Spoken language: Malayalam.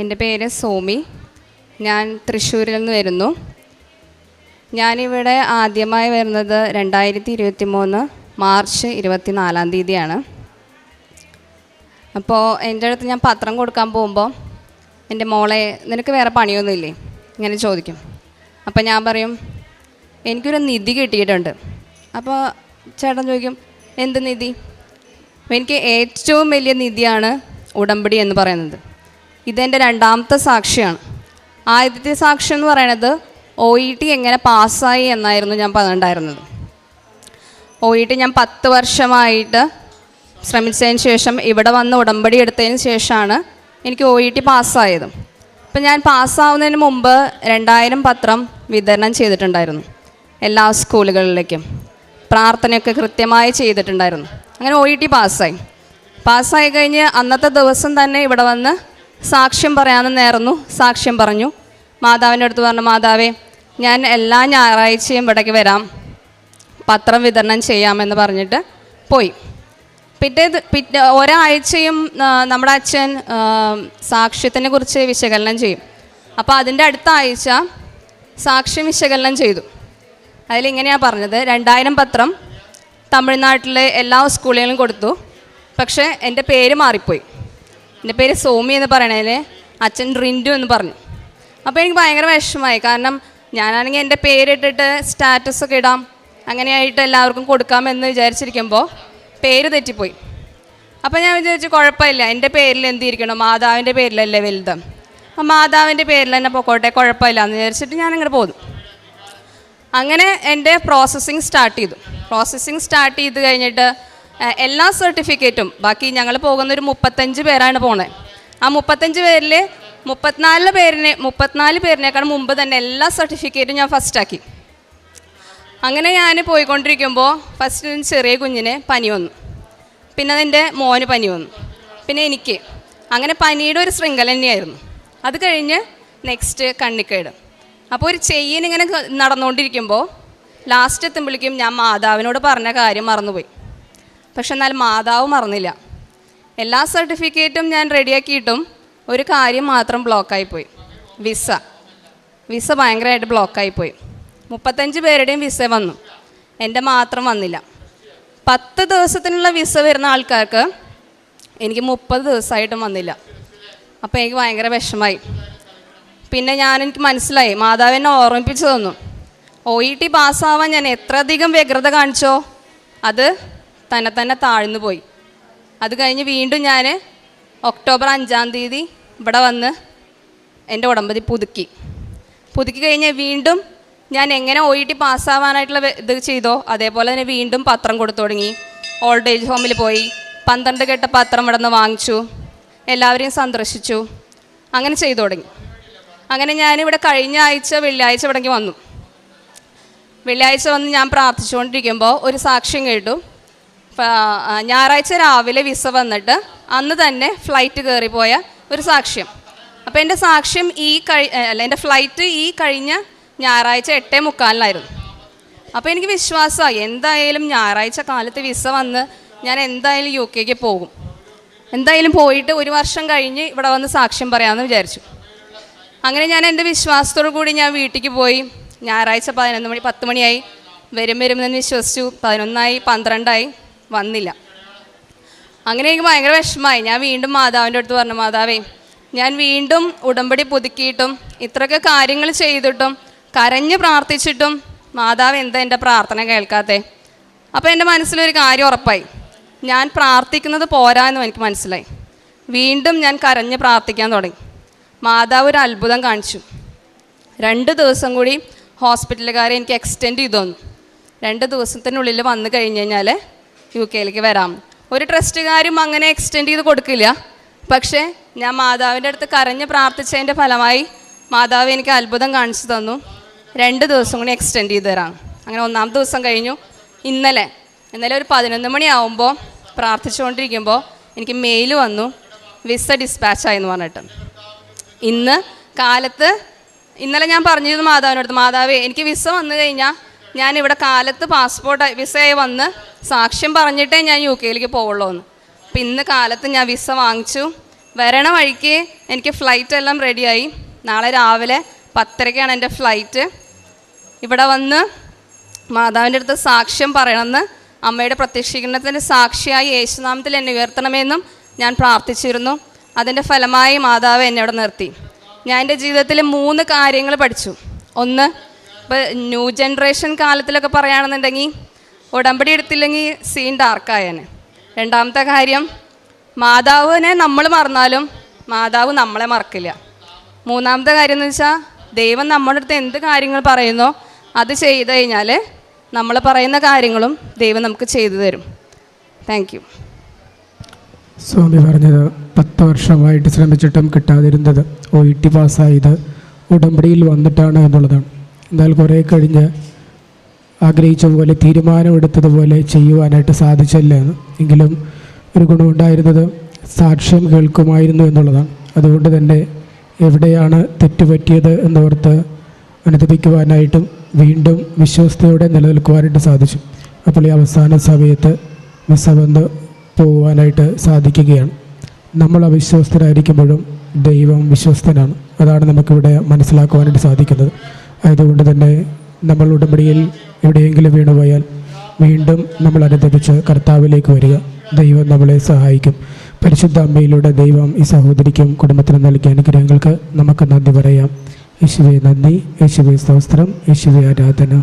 എന്റെ പേര് സോമി. ഞാൻ തൃശ്ശൂരിൽ നിന്ന് വരുന്നു. ഞാനിവിടെ ആദ്യമായി വരുന്നത് രണ്ടായിരത്തി ഇരുപത്തി മൂന്ന് മാർച്ച് ഇരുപത്തി നാലാം തീയതിയാണ്. അപ്പോൾ എന്റെ അടുത്ത് ഞാൻ പത്രം കൊടുക്കാൻ പോകുമ്പോൾ എന്റെ മോളെ നിനക്ക് വേറെ പണിയൊന്നുമില്ലേ? ഇങ്ങനെ ചോദിക്കും. അപ്പോൾ ഞാൻ പറയും എനിക്കൊരു നിധി കിട്ടിയിട്ടുണ്ട്. അപ്പോൾ ചേട്ടൻ ചോദിക്കും എന്ത് നിധി? എനിക്ക് ഏറ്റവും വലിയ നിധിയാണ് ഉടമ്പടി എന്ന് പറയുന്നത്. ഇതെന്റെ രണ്ടാമത്തെ സാക്ഷിയാണ്. ആദ്യത്തെ സാക്ഷി എന്ന് പറയണത് ഒ ഇ ടി എങ്ങനെ പാസ്സായി എന്നായിരുന്നു ഞാൻ പറഞ്ഞിട്ടുണ്ടായിരുന്നത്. ഒ ഇ ടി ഞാൻ പത്ത് വർഷമായിട്ട് ശ്രമിച്ചതിന് ശേഷം ഇവിടെ വന്ന് ഉടമ്പടി എടുത്തതിന് ശേഷമാണ് എനിക്ക് ഒ ഇ ടി പാസ്സായത്. അപ്പം ഞാൻ പാസ്സാവുന്നതിന് മുമ്പ് രണ്ടായിരം പത്രം വിതരണം ചെയ്തിട്ടുണ്ടായിരുന്നു എല്ലാ സ്കൂളുകളിലേക്കും. പ്രാർത്ഥനയൊക്കെ കൃത്യമായി ചെയ്തിട്ടുണ്ടായിരുന്നു. അങ്ങനെ ഒ ഇ ടി പാസ്സായി. പാസ്സായി കഴിഞ്ഞ് അന്നത്തെ ദിവസം തന്നെ ഇവിടെ വന്ന് സാക്ഷ്യം പറയാമെന്ന് നേർന്നു. സാക്ഷ്യം പറഞ്ഞു. മാതാവിന്റെ അടുത്ത് പറഞ്ഞു മാതാവേ ഞാൻ എല്ലാ ഞായറാഴ്ചയും ഇവിടേക്ക് വരാം. പത്രം വിതരണം ചെയ്യാമെന്ന് പറഞ്ഞിട്ട് പോയി. പിറ്റേ ദി- പിറ്റേ ഒരാഴ്ചയും നമ്മുടെ അച്ഛൻ സാക്ഷ്യത്തിനെ കുറിച്ച് വിശകലനം ചെയ്യും. അപ്പോൾ അതിന്റെ അടുത്ത ആഴ്ച സാക്ഷ്യം വിശകലനം ചെയ്തു. അതിലിങ്ങനെയാണ് പറഞ്ഞത്. രണ്ടായിരം പത്രം തമിഴ്നാട്ടിലെ എല്ലാ സ്കൂളുകളിലും കൊടുത്തു. പക്ഷേ എന്റെ പേര് മാറിപ്പോയി. എന്റെ പേര് സോമി എന്ന് പറയണതിൽ അച്ഛൻ റിൻഡു എന്ന് പറഞ്ഞു. അപ്പോൾ എനിക്ക് ഭയങ്കര വിഷമമായി. കാരണം ഞാനാണെങ്കിൽ എന്റെ പേരിട്ടിട്ട് സ്റ്റാറ്റസൊക്കെ ഇടാം അങ്ങനെയായിട്ട് എല്ലാവർക്കും കൊടുക്കാമെന്ന് വിചാരിച്ചിരിക്കുമ്പോൾ പേര് തെറ്റിപ്പോയി. അപ്പോൾ ഞാൻ വിചാരിച്ചു കുഴപ്പമില്ല എന്റെ പേരിൽ എന്തിരിക്കണം? മാതാവിന്റെ പേരിലല്ലേ വലുത്. അപ്പം മാതാവിന്റെ പേരിൽ തന്നെ പൊക്കോട്ടെ കുഴപ്പമില്ല എന്ന് വിചാരിച്ചിട്ട് ഞാനങ്ങനെ പോന്നു. അങ്ങനെ എന്റെ പ്രോസസ്സിങ് സ്റ്റാർട്ട് ചെയ്തു. പ്രോസസ്സിങ് സ്റ്റാർട്ട് ചെയ്ത് കഴിഞ്ഞിട്ട് എല്ലാ സർട്ടിഫിക്കറ്റും. ബാക്കി ഞങ്ങൾ പോകുന്നൊരു മുപ്പത്തഞ്ച് പേരാണ് പോണത് ആ മുപ്പത്തഞ്ച് പേരിൽ മുപ്പത്തിനാല് പേരിനെ മുപ്പത്തിനാല് പേരിനേക്കാൾ മുമ്പ് തന്നെ എല്ലാ സർട്ടിഫിക്കറ്റും ഞാൻ ഫസ്റ്റാക്കി. അങ്ങനെ ഞാൻ പോയിക്കൊണ്ടിരിക്കുമ്പോൾ ഫസ്റ്റ് ചെറിയ കുഞ്ഞിന് പനി വന്നു. പിന്നെ അതിന്റെ മോന് പനി വന്നു. പിന്നെ എനിക്ക്. അങ്ങനെ പനിയുടെ ഒരു ശൃംഖല തന്നെയായിരുന്നു. അത് കഴിഞ്ഞ് നെക്സ്റ്റ് കണ്ണിക്കേട്. അപ്പോൾ ഒരു ചെയിൻ ഇങ്ങനെ നടന്നുകൊണ്ടിരിക്കുമ്പോൾ ലാസ്റ്റ് എത്തുമ്പോഴേക്കും ഞാൻ മാതാവിനോട് പറഞ്ഞ കാര്യം മറന്നുപോയി. പക്ഷെ എന്നാൽ മാതാവ് മറന്നില്ല. എല്ലാ സർട്ടിഫിക്കറ്റും ഞാൻ റെഡിയാക്കിയിട്ടും ഒരു കാര്യം മാത്രം ബ്ലോക്കായിപ്പോയി വിസ. വിസ ഭയങ്കരമായിട്ട് ബ്ലോക്കായിപ്പോയി മുപ്പത്തഞ്ച് പേരുടെയും വിസ വന്നു. എന്റെ മാത്രം വന്നില്ല. പത്ത് ദിവസത്തിനുള്ള വിസ വരുന്ന ആൾക്കാർക്ക് എനിക്ക് മുപ്പത് ദിവസമായിട്ടും വന്നില്ല. അപ്പോൾ എനിക്ക് ഭയങ്കര വിഷമായി പിന്നെ ഞാൻ എനിക്ക് മനസ്സിലായി. മാതാവ് എന്നെ ഓർമ്മിപ്പിച്ചു തന്നു. ഒ ഇ ടി പാസ്സാവാൻ ഞാൻ എത്രയധികം വ്യഗ്രത കാണിച്ചോ? അത് തന്നെ തന്നെ താഴ്ന്നു പോയി. അത് കഴിഞ്ഞ് വീണ്ടും ഞാൻ ഒക്ടോബർ അഞ്ചാം തീയതി ഇവിടെ വന്ന് എന്റെ ഉടമ്പതി പുതുക്കി. പുതുക്കി കഴിഞ്ഞ് വീണ്ടും ഞാൻ എങ്ങനെ ഒ ഇ ടി പാസ്സാവാനായിട്ടുള്ള ഇത് ചെയ്തോ അതേപോലെ തന്നെ വീണ്ടും പത്രം കൊടുത്തു തുടങ്ങി. ഓൾഡ് ഏജ് ഹോമിൽ പോയി. പന്ത്രണ്ട് കെട്ട പത്രം ഇവിടെ നിന്ന് വാങ്ങിച്ചു. എല്ലാവരെയും സന്ദർശിച്ചു. അങ്ങനെ ചെയ്തു തുടങ്ങി. അങ്ങനെ ഞാനിവിടെ കഴിഞ്ഞ ആഴ്ച വെള്ളിയാഴ്ച ഇവിടേക്ക് വന്നു. വെള്ളിയാഴ്ച വന്ന് ഞാൻ പ്രാർത്ഥിച്ചുകൊണ്ടിരിക്കുമ്പോൾ ഒരു സാക്ഷ്യം കേട്ടു. ഞായറാഴ്ച രാവിലെ വിസ വന്നിട്ട് അന്ന് തന്നെ ഫ്ലൈറ്റ് കയറിപ്പോയ ഒരു സാക്ഷ്യം. അപ്പോൾ എന്റെ സാക്ഷ്യം ഈ കഴി അല്ല എന്റെ ഫ്ലൈറ്റ് ഈ കഴിഞ്ഞ ഞായറാഴ്ച എട്ടേ മുക്കാലിനായിരുന്നു. അപ്പോൾ എനിക്ക് വിശ്വാസമായി എന്തായാലും ഞായറാഴ്ച കാലത്ത് വിസ വന്ന് ഞാൻ എന്തായാലും യു കെക്ക് പോകും. എന്തായാലും പോയിട്ട് ഒരു വർഷം കഴിഞ്ഞ് ഇവിടെ വന്ന് സാക്ഷ്യം പറയാമെന്ന് വിചാരിച്ചു. അങ്ങനെ ഞാൻ എന്റെ വിശ്വാസത്തോടു കൂടി ഞാൻ വീട്ടിലേക്ക് പോയി. ഞായറാഴ്ച പതിനൊന്ന് മണി പത്ത് മണിയായി. വരും വരും എന്ന് വിശ്വസിച്ചു. പതിനൊന്നായി പന്ത്രണ്ടായി. വന്നില്ല. അങ്ങനെ എനിക്ക് ഭയങ്കര വിഷമമായി. ഞാൻ വീണ്ടും മാതാവിന്റെ അടുത്ത് പറഞ്ഞു മാതാവേ ഞാൻ വീണ്ടും ഉടമ്പടി പുതുക്കിയിട്ടും ഇത്രയൊക്കെ കാര്യങ്ങൾ ചെയ്തിട്ടും കരഞ്ഞ് പ്രാർത്ഥിച്ചിട്ടും മാതാവ് എന്താ എന്റെ പ്രാർത്ഥന കേൾക്കാത്തെ? അപ്പോൾ എന്റെ മനസ്സിലൊരു കാര്യം ഉറപ്പായി. ഞാൻ പ്രാർത്ഥിക്കുന്നത് പോരാ എന്നും എനിക്ക് മനസ്സിലായി. വീണ്ടും ഞാൻ കരഞ്ഞ് പ്രാർത്ഥിക്കാൻ തുടങ്ങി. മാതാവ് ഒരു അത്ഭുതം കാണിച്ചു. രണ്ട് ദിവസം കൂടി ഹോസ്പിറ്റലുകാരെ എനിക്ക് എക്സ്റ്റെൻഡ് ചെയ്തു തന്നു. രണ്ട് ദിവസത്തിനുള്ളിൽ വന്നു കഴിഞ്ഞ് കഴിഞ്ഞാൽ യു കെയിലേക്ക് വരാം. ഒരു ട്രസ്റ്റുകാരും അങ്ങനെ എക്സ്റ്റെൻഡ് ചെയ്ത് കൊടുക്കില്ല. പക്ഷേ ഞാൻ മാതാവിന്റെ അടുത്ത് കരഞ്ഞ് പ്രാർത്ഥിച്ചതിന്റെ ഫലമായി മാതാവ് എനിക്ക് അത്ഭുതം കാണിച്ചു തന്നു. രണ്ട് ദിവസം കൂടി എക്സ്റ്റെൻഡ് ചെയ്ത് തരാം. അങ്ങനെ ഒന്നാം ദിവസം കഴിഞ്ഞു. ഇന്നലെ ഇന്നലെ ഒരു പതിനൊന്ന് മണിയാവുമ്പോൾ പ്രാർത്ഥിച്ചുകൊണ്ടിരിക്കുമ്പോൾ എനിക്ക് മെയിൽ വന്നു. വിസ ഡിസ്പാച്ചായി എന്ന് പറഞ്ഞിട്ട്. ഇന്ന് കാലത്ത് ഇന്നലെ ഞാൻ പറഞ്ഞിരുന്നു മാതാവിനടുത്ത് മാതാവേ എനിക്ക് വിസ വന്നു കഴിഞ്ഞാൽ ഞാൻ ഇവിടെ കാലത്ത് പാസ്പോർട്ട് വിസയായി വന്ന് സാക്ഷ്യം പറഞ്ഞിട്ടേ ഞാൻ യു കെയിലേക്ക് പോവുള്ളൂ എന്ന്. അപ്പം ഇന്ന് കാലത്ത് ഞാൻ വിസ വാങ്ങിച്ചു. വരണ വഴിക്ക് എനിക്ക് ഫ്ലൈറ്റ് എല്ലാം റെഡിയായി നാളെ രാവിലെ പത്തരയ്ക്കാണ് എന്റെ ഫ്ലൈറ്റ് ഇവിടെ വന്ന് മാതാവിന്റെ അടുത്ത് സാക്ഷ്യം പറയണമെന്ന് അമ്മയുടെ പ്രത്യക്ഷീകരണത്തിന്റെ സാക്ഷിയായി യേശുനാമത്തിൽ എന്നെ ഉയർത്തണമെന്നും ഞാൻ പ്രാർത്ഥിച്ചിരുന്നു. അതിന്റെ ഫലമായി മാതാവ് എന്നെ അവിടെ നിർത്തി. ഞാൻ എന്റെ ജീവിതത്തിൽ മൂന്ന് കാര്യങ്ങൾ പഠിച്ചു. ഒന്ന് ഇപ്പോൾ ന്യൂ ജനറേഷൻ കാലത്തിലൊക്കെ പറയുകയാണെന്നുണ്ടെങ്കിൽ ഉടമ്പടി എടുത്തില്ലെങ്കിൽ സീൻ ഡാർക്കായേനെ രണ്ടാമത്തെ കാര്യം മാതാവിനെ നമ്മൾ മറന്നാലും മാതാവ് നമ്മളെ മറക്കില്ല. മൂന്നാമത്തെ കാര്യം എന്ന് വെച്ചാൽ ദൈവം നമ്മുടെ അടുത്ത് എന്ത് കാര്യങ്ങൾ പറയുന്നോ അത് ചെയ്ത് കഴിഞ്ഞാൽ നമ്മൾ പറയുന്ന കാര്യങ്ങളും ദൈവം നമുക്ക് ചെയ്തു തരും. താങ്ക് യു സ്വാമി പറഞ്ഞത് പത്ത് വർഷമായിട്ട് ശ്രമിച്ചിട്ടും കിട്ടാതിരുന്നത് ഒ ഇ ടി പാസ്സായത് ഉടമ്പടിയിൽ വന്നിട്ടാണ് എന്നുള്ളതാണ്. എന്നാൽ കുറേ കഴിഞ്ഞ് ആഗ്രഹിച്ച പോലെ തീരുമാനമെടുത്തതുപോലെ ചെയ്യുവാനായിട്ട് സാധിച്ചില്ല. എന്ന് എങ്കിലും ഒരു ഗുണമുണ്ടായിരുന്നത് സാക്ഷ്യം കേൾക്കുമായിരുന്നു എന്നുള്ളതാണ്. അതുകൊണ്ട് തന്നെ എവിടെയാണ് തെറ്റുപറ്റിയത് എന്നോർത്ത് അനുദപിക്കുവാനായിട്ടും വീണ്ടും വിശ്വസ്തയോടെ നിലനിൽക്കുവാനായിട്ട് സാധിച്ചു. അപ്പോൾ ഈ അവസാന സമയത്ത് മിസ്സ വന്ന് പോകുവാനായിട്ട് സാധിക്കുകയാണ്. നമ്മൾ അവിശ്വസ്തരായിരിക്കുമ്പോഴും ദൈവം വിശ്വസ്തനാണ്. അതാണ് നമുക്കിവിടെ മനസ്സിലാക്കുവാനായിട്ട് സാധിക്കുന്നത്. ആയതുകൊണ്ട് തന്നെ നമ്മൾ ഉടമ്പടിയിൽ എവിടെയെങ്കിലും വീണുപോയാൽ വീണ്ടും നമ്മൾ അനുദപിച്ച് കർത്താവിലേക്ക് വരിക. ദൈവം നമ്മളെ സഹായിക്കും. പരിശുദ്ധ അമ്മയിലൂടെ ദൈവം ഈ സഹോദരിക്കും കുടുംബത്തിനും നൽകിയ അനുഗ്രഹങ്ങൾക്ക് നമുക്ക് നന്ദി പറയാം. യേശുവെ നന്ദി യേശുവെ സ്തോത്രം യേശുവെ ആരാധന.